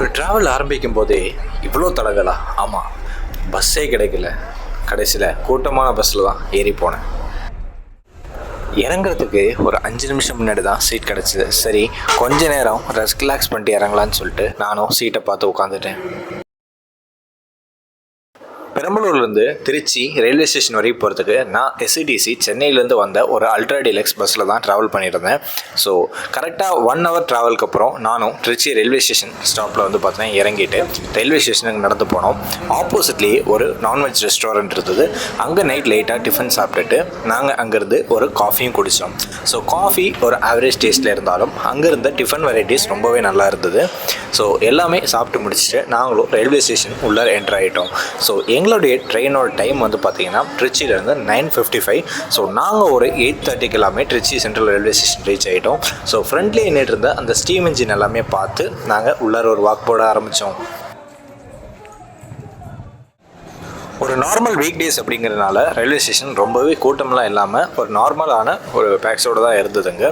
ஒரு ட்ராவல் ஆரம்பிக்கும் போதே இவ்வளோ தடங்களா ஆமாம் பஸ்ஸே கிடைக்கல. கடைசியில் கூட்டமான பஸ்ஸில் தான் ஏறி போனேன். இறங்குறதுக்கு ஒரு அஞ்சு நிமிஷம் முன்னாடி தான் சீட் கிடச்சிது. சரி கொஞ்ச நேரம் ரிலாக்ஸ் பண்ணிட்டு இறங்கலான்னு சொல்லிட்டு நானும் சீட்டை பார்த்து உட்காந்துட்டேன் பெரம்பலூர்லேருந்து திருச்சி ரயில்வே ஸ்டேஷன் வரைக்கும் போகிறதுக்கு நான் எஸ்இடிசி சென்னையிலேருந்து வந்த ஒரு அல்ட்ரா டீலக்ஸ் பஸ்ஸில் தான் ட்ராவல் பண்ணியிருந்தேன். ஸோ கரெக்டாக ஒன் ஹவர் ட்ராவலுக்கு அப்புறம் நானும் திருச்சி ரயில்வே ஸ்டேஷன் ஸ்டாப்பில் வந்து பார்த்தீங்கன்னா இறங்கிட்டு ரயில்வே ஸ்டேஷனுக்கு நடந்து போனோம். ஆப்போசிட்லேயே ஒரு நான்வெஜ் ரெஸ்டாரண்ட் இருந்தது. அங்கே நைட் லேட்டாக டிஃபன் சாப்பிட்டுட்டு நாங்கள் அங்கேருந்து ஒரு காஃபியும் குடித்தோம் ஸோ காஃபி ஒரு ஆவரேஜ் டேஸ்ட்டில் இருந்தாலும் அங்கே இருந்த டிஃபன் வெரைட்டிஸ் ரொம்பவே நல்லா இருந்தது. ஸோ எல்லாமே சாப்பிட்டு முடிச்சுட்டு நாங்களும் ரயில்வே ஸ்டேஷன் உள்ளே என்டர் ஆகிட்டோம் ஸோ எங்களுடைய ட்ரெயினோட டைம் வந்து பார்த்தீங்கன்னா ட்ரிச்சிலேருந்து நைன் ஃபிஃப்டி ஃபைவ் ஸோ நாங்கள் ஒரு எயிட் தேர்ட்டிக்கு எல்லாமே Trichy central railway station reach ஆகிட்டோம் ஸோ ஃப்ரண்ட்லேயே நின்றுட்டு இருந்த அந்த ஸ்டீம் இன்ஜின் எல்லாமே பார்த்து நாங்கள் உள்ளார ஒரு வாக் போட ஆரம்பித்தோம் ஒரு நார்மல் வீக் டேஸ் அப்படிங்கிறதுனால ரயில்வே ஸ்டேஷன் ரொம்பவே கூட்டம்லாம் இல்லாமல் ஒரு நார்மலான ஒரு பேக்ஸோடு தான் இருந்ததுங்க.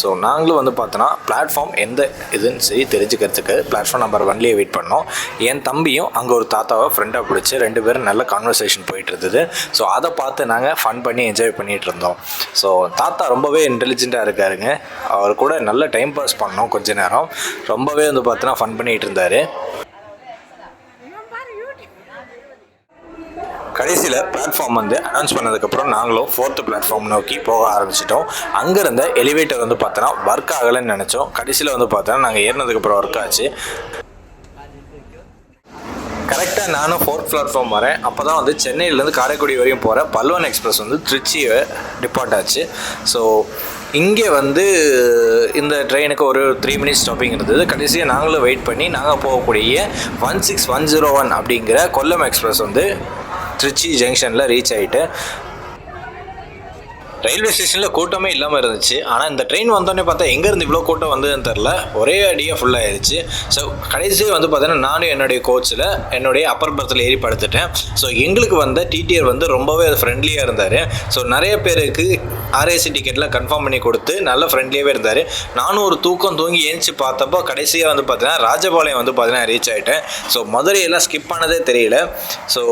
ஸோ நாங்களும் வந்து பார்த்தோன்னா பிளாட்ஃபார்ம் எந்த இதுன்னு சரி தெரிஞ்சுக்கிறதுக்கு பிளாட்ஃபார்ம் நம்பர் ஒன்லேயே வெயிட் பண்ணோம். என் தம்பியும் அங்கே ஒரு தாத்தாவை ஃப்ரெண்டாக பிடிச்சி ரெண்டு பேரும் நல்ல கான்வர்சேஷன் போயிட்டு இருந்தது. ஸோ அதை பார்த்து நாங்கள் ஃபன் பண்ணி என்ஜாய் பண்ணிகிட்டு இருந்தோம். ஸோ தாத்தா ரொம்பவே இன்டெலிஜென்ட்டாக இருக்காருங்க. அவர் கூட நல்ல டைம் பாஸ் பண்ணோம் கொஞ்ச நேரம். ரொம்பவே வந்து பார்த்தோன்னா ஃபன் பண்ணிகிட்டு இருந்தார். கடைசியில் பிளாட்ஃபார்ம் வந்து அனௌன்ஸ் பண்ணதுக்கப்புறம் நாங்களும் ஃபோர்த்து பிளாட்ஃபார்ம் நோக்கி போக ஆரம்பிச்சிட்டோம். அங்கே இருந்த எலிவேட்டர் வந்து பார்த்தோன்னா ஒர்க் ஆகலைன்னு நினச்சோம். கடைசியில் வந்து பார்த்தோன்னா நாங்கள் ஏறினதுக்கப்புறம் ஒர்க் ஆச்சு. கரெக்டாக நானும் ஃபோர்த் பிளாட்ஃபார்ம் வரேன். அப்போ தான் வந்து சென்னையிலேருந்து காரைக்குடி வரையும் போகிற பல்வன் எக்ஸ்பிரஸ் வந்து திருச்சியை டிபார்ட் ஆச்சு. ஸோ இங்கே வந்து இந்த ட்ரெயினுக்கு ஒரு த்ரீ மினிட்ஸ் ஸ்டாப்பிங் இருந்தது. கடைசியாக நாங்களும் வெயிட் பண்ணி நாங்கள் போகக்கூடிய one six one zero one அப்படிங்கிற கொல்லம் எக்ஸ்பிரஸ் வந்து திருச்சி ஜங்ஷனில் ரீச் ஆகிட்டு ரயில்வே ஸ்டேஷனில் கூட்டமே இல்லாமல் இருந்துச்சு. ஆனால் இந்த ட்ரெயின் வந்தோடனே பார்த்தா எங்கேருந்து இவ்வளோ கூட்டம் வந்ததுன்னு தெரில ஒரே அடியாக ஃபுல்லாகிடுச்சு ஸோ கடைசி வந்து பார்த்தீங்கன்னா நானும் என்னுடைய கோச்சில் என்னுடைய அப்பர் பர்த்தில் ஏறி படுத்துட்டேன். ஸோ எங்களுக்கு வந்த டிடிஆர் வந்து ரொம்பவே அது ஃப்ரெண்ட்லியாக இருந்தார். ஸோ நிறைய பேருக்கு ஆர்ஏசி டிக்கெட்லாம் கன்ஃபார்ம் பண்ணி கொடுத்து நல்ல ஃப்ரெண்ட்லியாகவே இருந்தார். நானும் ஒரு தூக்கம் தூங்கி ஏஞ்சி பார்த்தப்போ கடைசியாக வந்து பார்த்தீங்கன்னா ராஜபாளையம் வந்து பார்த்தீங்கன்னா ரீச் ஆகிட்டேன் ஸோ மதுரையெல்லாம் ஸ்கிப் ஆனதே தெரியல. ஸோ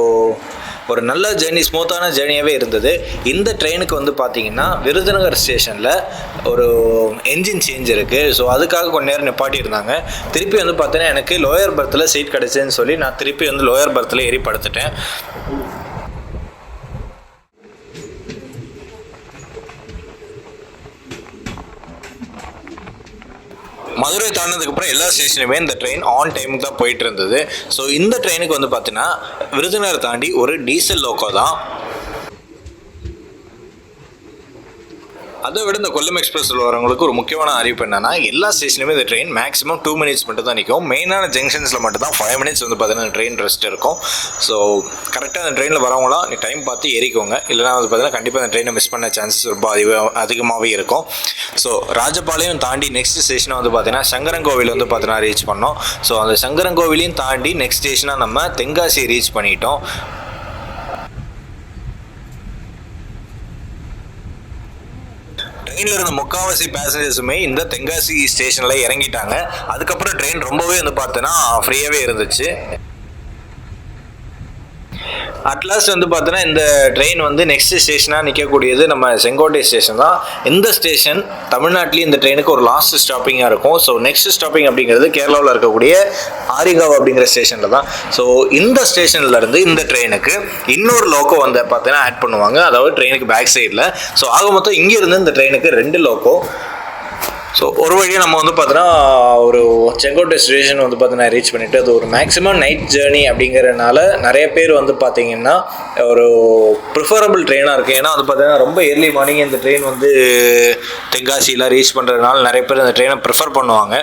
ஒரு நல்ல ஜேர்னி ஸ்மூத்தான ஜேர்னியாகவே இருந்தது. இந்த ட்ரெயினுக்கு வந்து பார்த்தீங்கன்னா விருதுநகர் ஸ்டேஷனில் ஒரு என்ஜின் சேஞ்ச் இருக்குது ஸோ அதுக்காக கொஞ்ச நேரம் நிப்பாட்டி இருந்தாங்க. திருப்பி வந்து பார்த்தீங்கன்னா எனக்கு லோயர் பர்த்தில் சீட் கிடச்சேன்னு சொல்லி நான் திருப்பி வந்து லோயர் பர்த்தில் ஏறி படுத்துட்டேன் மதுரை தாண்டினதுக்கப்புறம் எல்லா ஸ்டேஷனுமே இந்த ட்ரெயின் ஆன் டைமுக்கு தான் போயிட்டு இருந்தது. ஸோ இந்த ட்ரெயினுக்கு வந்து பார்த்தீங்கன்னா விருதுநகர் தாண்டி ஒரு டீசல் லோக்கோ தான் அதை விட இந்த கொல்லம் எக்ஸ்பிரஸில் வரவங்களுக்கு ஒரு முக்கியமான அறிவிப்பு என்னன்னா எல்லா ஸ்டேஷனுமே இந்த ட்ரெயின் மேக்ஸிமம் டூ மினிட்ஸ் மட்டும் தான் நிற்கும். மெயினான ஜங்ஷன்ஸில் மட்டும் தான் ஃபைவ் மினிட்ஸ் வந்து பார்த்தீங்கன்னா ட்ரெயின் ரெஸ்ட் இருக்கும். ஸோ கரெக்டாக அந்த ட்ரெயினில் வரவங்களாம் நீ டைம் பார்த்து ஏறிக்கோங்க. இல்லைனா வந்து பார்த்தீங்கன்னா கண்டிப்பாக அந்த ட்ரெயினை மிஸ் பண்ண சான்சஸ் ரொம்ப அதிக அதிகமாகவே இருக்கும். ஸோ ராஜபாளையம் தாண்டி நெக்ஸ்ட் ஸ்டேஷனை வந்து பார்த்தீங்கன்னா சங்கரங்கோவில் வந்து பார்த்தீங்கன்னா ரீச் பண்ணோம். ஸோ அந்த சங்கரங்கோவிலையும் தாண்டி நெக்ஸ்ட் ஸ்டேஷனாக நம்ம தென்காசியை ரீச் பண்ணிட்டோம். ட்ரெயினில் இருந்த முக்காவாசி பேசஞ்சர்ஸுமே இந்த தென்காசி ஸ்டேஷனில் இறங்கிட்டாங்க. அதுக்கப்புறம் ட்ரெயின் ரொம்பவே வந்து பார்த்தோன்னா ஃப்ரீயாகவே இருந்துச்சு. அட்லாஸ்ட் வந்து பார்த்தோன்னா இந்த ட்ரெயின் வந்து நெக்ஸ்ட் ஸ்டேஷனாக நிற்கக்கூடியது நம்ம செங்கோட்டை ஸ்டேஷன் தான். இந்த ஸ்டேஷன் தமிழ்நாட்டிலேயே இந்த ட்ரெயினுக்கு ஒரு லாஸ்ட் ஸ்டாப்பிங்காக இருக்கும். ஸோ நெக்ஸ்ட் ஸ்டாப்பிங் அப்படிங்கிறது கேரளாவில் இருக்கக்கூடிய ஆரிகாவ் அப்படிங்கிற ஸ்டேஷனில் தான். ஸோ இந்த ஸ்டேஷன்லேருந்து இந்த ட்ரெயினுக்கு இன்னொரு லோக்கோ வந்து பார்த்தீங்கன்னா ஆட் பண்ணுவாங்க. அதாவது ட்ரெயினுக்கு பேக் சைடில் ஸோ ஆக மொத்தம் இங்கேருந்து இந்த ட்ரெயினுக்கு ரெண்டு லோக்கோ ஸோ ஒரு வழியாக நம்ம வந்து பார்த்தோன்னா ஒரு செங்கோட்டை ஸ்டேஷன் வந்து பார்த்தீங்கன்னா ரீச் பண்ணிவிட்டு அது ஒரு மேக்ஸிமம் நைட் ஜேர்னி அப்படிங்கிறனால நிறைய பேர் வந்து பார்த்தீங்கன்னா ஒரு ப்ரிஃபரபிள் ட்ரெயினாக இருக்குது ஏன்னா வந்து பார்த்தீங்கன்னா ரொம்ப ஏர்லி மார்னிங் இந்த ட்ரெயின் வந்து தென்காசியெலாம் ரீச் பண்ணுறதுனால நிறைய பேர் அந்த ட்ரெயினை ப்ரிஃபர் பண்ணுவாங்க.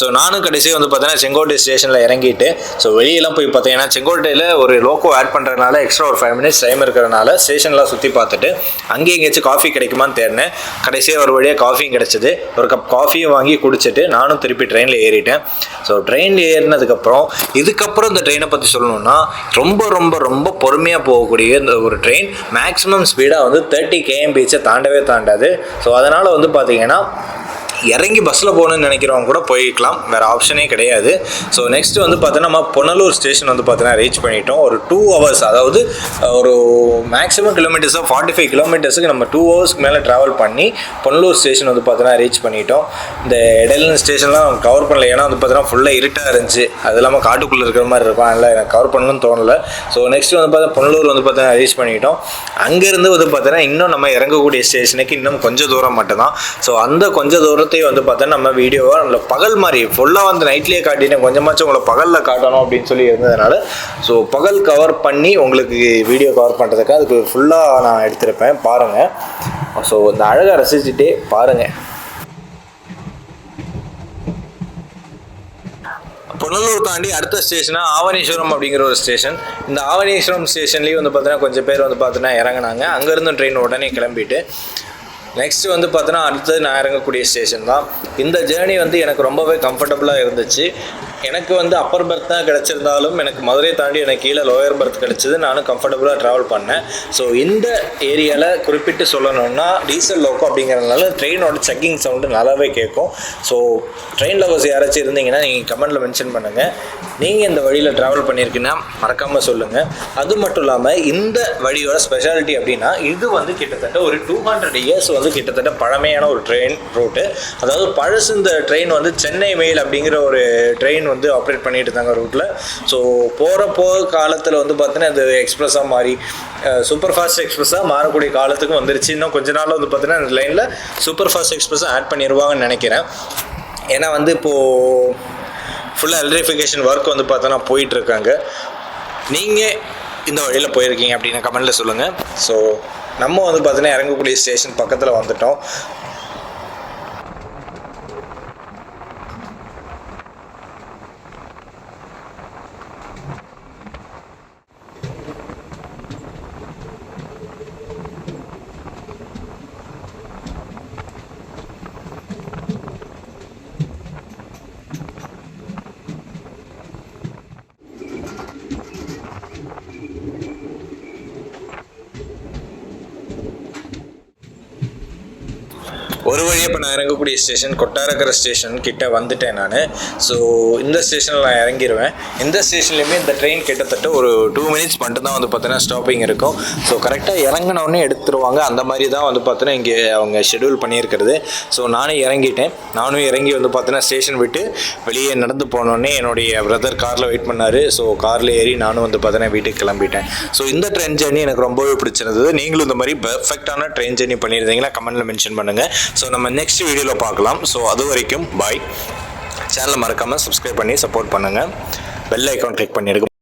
ஸோ நானும் கடைசியாக வந்து பார்த்தீங்கன்னா செங்கோட்டை ஸ்டேஷனில் இறங்கிட்டு ஸோ வெளியெல்லாம் போய் பார்த்தீங்கன்னா செங்கோட்டையில் ஒரு லோக்கோ ஆட் பண்ணுறதுனால எக்ஸ்ட்ரா ஒரு ஃபைவ் மினிட்ஸ் டைம் இருக்கிறனால ஸ்டேஷன்லாம் சுற்றி பார்த்துட்டு அங்கேயும் எங்கேயாச்சும் காஃபி கிடைக்குமான்னு தேடினேன். கடைசியாக ஒரு வழியாக காஃபியும் கிடச்சிது. ஒரு கப் காஃபியும் வாங்கி குடிச்சிட்டு நானும் திருப்பி ட்ரெயினில் ஏறிட்டேன். ஸோ ட்ரெயினில் ஏறினதுக்கப்புறம் இதுக்கப்புறம் இந்த ட்ரெயினை பற்றி சொல்லணும்னா ரொம்ப ரொம்ப ரொம்ப பொறுமையாக போகக்கூடிய இந்த ஒரு ட்ரெயின் மேக்ஸிமம் ஸ்பீடாக வந்து தேர்ட்டி கேஎம்பிச்சை தாண்டவே தாண்டாது. ஸோ அதனால் வந்து பார்த்திங்கன்னா இறங்கி பஸ்ஸில் போகணும்னு நினைக்கிறவங்க கூட போய்க்கலாம். வேறு ஆப்ஷனே கிடையாது. ஸோ நெக்ஸ்ட் வந்து பார்த்தோன்னா நம்ம பொன்னலூர் ஸ்டேஷன் வந்து பார்த்தீங்கன்னா ரீச் பண்ணிட்டோம். ஒரு டூ ஹவர்ஸ் அதாவது ஒரு மேக்ஸிமம் கிலோமீட்டர்ஸாக ஃபார்ட்டி ஃபைவ் கிலோமீட்டர்ஸுக்கு நம்ம டூ ஹவர்ஸ்க்கு மேலே ட்ராவல் பண்ணி பொன்னலூர் ஸ்டேஷன் வந்து பார்த்தோன்னா ரீச் பண்ணிட்டோம். இந்த இடையில ஸ்டேஷன்லாம் கவர் பண்ணல. ஏன்னா வந்து பார்த்தோன்னா ஃபுல்லாக இருட்டாக இருந்துச்சு. அது இல்லாமல் காட்டுக்குள்ளே இருக்கிற மாதிரி இருக்கும். அதனால் எனக்கு கவர் பண்ணணும்னு தோணலை. ஸோ நெக்ஸ்ட் வந்து பார்த்தா பொன்னலூர் வந்து பார்த்தா ரீச் பண்ணிட்டோம். அங்கேருந்து வந்து பார்த்தோன்னா இன்னும் நம்ம இறங்கக்கூடிய ஸ்டேஷனுக்கு இன்னும் கொஞ்சம் தூரம் மட்டும்தான். ஸோ அந்த கொஞ்சம் தூரத்தையும் வந்து பார்த்தா நம்ம வீடியோவாக நம்மள பகல் மாதிரி ஃபுல்லாக வந்து நைட்லேயே காட்டினேன் கொஞ்சமாச்சும் உங்களை பகலில் காட்டணும் அப்படின்னு சொல்லி இருந்ததுனால ஸோ பகல் கவர் பண்ணி உங்களுக்கு வீடியோ கவர் பண்ணுறதுக்கு அதுக்கு ஃபுல்லாக நான் எடுத்திருப்பேன். பாருங்கள் ஸோ இந்த அழகை ரசிச்சுட்டே பாருங்கள் புனலூர் தாண்டி அடுத்த ஸ்டேஷனாக ஆவணீஸ்வரம் அப்படிங்கிற ஒரு ஸ்டேஷன் இந்த ஆவணீஸ்வரம் ஸ்டேஷன்லேயும் வந்து பார்த்தீங்கன்னா கொஞ்சம் பேர் வந்து பார்த்தீங்கன்னா இறங்குனாங்க. அங்கேருந்து ட்ரெயின் உடனே கிளம்பிட்டு நெக்ஸ்ட் வந்து பார்த்தோன்னா அடுத்தது நான் இறங்கக்கூடிய ஸ்டேஷன் தான். இந்த ஜேர்னி வந்து எனக்கு ரொம்பவே கம்ஃபர்டபுளாக இருந்துச்சு. எனக்கு வந்து அப்பர் பர்த் தான் கிடச்சிருந்தாலும் எனக்கு மதுரை தாண்டி எனக்கு கீழே லோயர் பர்த் கிடச்சிது. நானும் கம்ஃபர்டபுளாக ட்ராவல் பண்ணேன். ஸோ இந்த ஏரியாவில் குறிப்பிட்டு சொல்லணும்னா டீசல் லோக்கோ அப்படிங்கிறதுனால ட்ரெயினோட செக்கிங் சவுண்டு நல்லாவே கேட்கும். ஸோ ட்ரெயின் லவர்ஸ் யாராச்சும் இருந்தீங்கன்னா நீங்கள் கமெண்ட்டில் மென்ஷன் பண்ணுங்கள் நீங்கள் இந்த வழியில் ட்ராவல் பண்ணியிருக்கீங்கன்னா மறக்காமல் சொல்லுங்கள் அது மட்டும் இல்லாமல் இந்த வழியோட ஸ்பெஷாலிட்டி அப்படின்னா இது வந்து கிட்டத்தட்ட ஒரு டூ ஹண்ட்ரட் இயர்ஸ் வந்து கிட்டத்தட்ட பழமையான ஒரு ட்ரெயின் ரூட்டு அதாவது பழசு இந்த ட்ரெயின் வந்து சென்னை மெயில் அப்படிங்கிற ஒரு ட்ரெயின் வந்து வந்து ஆப்ரேட் பண்ணிட்டு இருந்தாங்க ரூட்டில் ஸோ போகிற போக காலத்தில் வந்து பார்த்தீங்கன்னா அது எக்ஸ்பிரஸாக மாறி சூப்பர் ஃபாஸ்ட் எக்ஸ்பிரஸாக மாறக்கூடிய காலத்துக்கும் வந்துருச்சு. இன்னும் கொஞ்ச நாள் வந்து பார்த்தீங்கன்னா அந்த லைனில் சூப்பர் ஃபாஸ்ட் எக்ஸ்பிரஸாக ஆட் பண்ணிடுவாங்கன்னு நினைக்கிறேன். ஏன்னா வந்து இப்போது ஃபுல்லாக எலக்ட்ரிஃபிகேஷன் ஒர்க் வந்து பார்த்தோன்னா போயிட்டுருக்காங்க. நீங்கள் இந்த வழியில் போயிருக்கீங்க அப்படின்னு கமெண்ட்டில் சொல்லுங்கள் ஸோ நம்ம வந்து பார்த்தீங்கன்னா இறங்கக்கூடிய ஸ்டேஷன் பக்கத்தில் வந்துட்டோம். ஒரு வழியாக இப்போ நான் இறங்கக்கூடிய ஸ்டேஷன் கொட்டாரக்கரை ஸ்டேஷன் கிட்டே வந்துட்டேன் நான். ஸோ இந்த ஸ்டேஷனில் நான் இறங்கிடுவேன் இந்த ஸ்டேஷன்லேயுமே இந்த ட்ரெயின் கிட்டத்தட்ட ஒரு டூ மினிட்ஸ் மட்டும்தான் வந்து பார்த்தீங்கன்னா ஸ்டாப்பிங் இருக்கும். ஸோ கரெக்டாக இறங்கினோடனே எடுத்துருவாங்க. அந்த மாதிரி தான் வந்து பார்த்தீங்கன்னா இங்கே அவங்க ஷெடியூல் பண்ணியிருக்கிறது. ஸோ நானும் இறங்கிட்டேன். நானும் இறங்கி வந்து பார்த்தீங்கன்னா ஸ்டேஷன் விட்டு வெளியே நடந்து போனோடனே என்னுடைய பிரதர் காரில் வெயிட் பண்ணார். ஸோ காரில் ஏறி நானும் வந்து பார்த்தீங்கன்னா வீட்டுக்கு கிளம்பிட்டேன். ஸோ இந்த ட்ரெயின் ஜேர்னி எனக்கு ரொம்பவே பிடிச்சிருந்தது. நீங்களும் இந்த மாதிரி பெர்ஃபெக்டான ட்ரெயின் ஜேர்னி பண்ணியிருந்தீங்கன்னா கமெண்ட்டில் மென்ஷன் பண்ணுங்கள் ஸோ நம்ம நெக்ஸ்ட் வீடியோவில் பார்க்கலாம். ஸோ அது வரைக்கும் பாய் சேனலை மறக்காமல் சப்ஸ்கிரைப் பண்ணி சப்போர்ட் பண்ணுங்கள் பெல் ஐக்கான் கிளிக் பண்ணி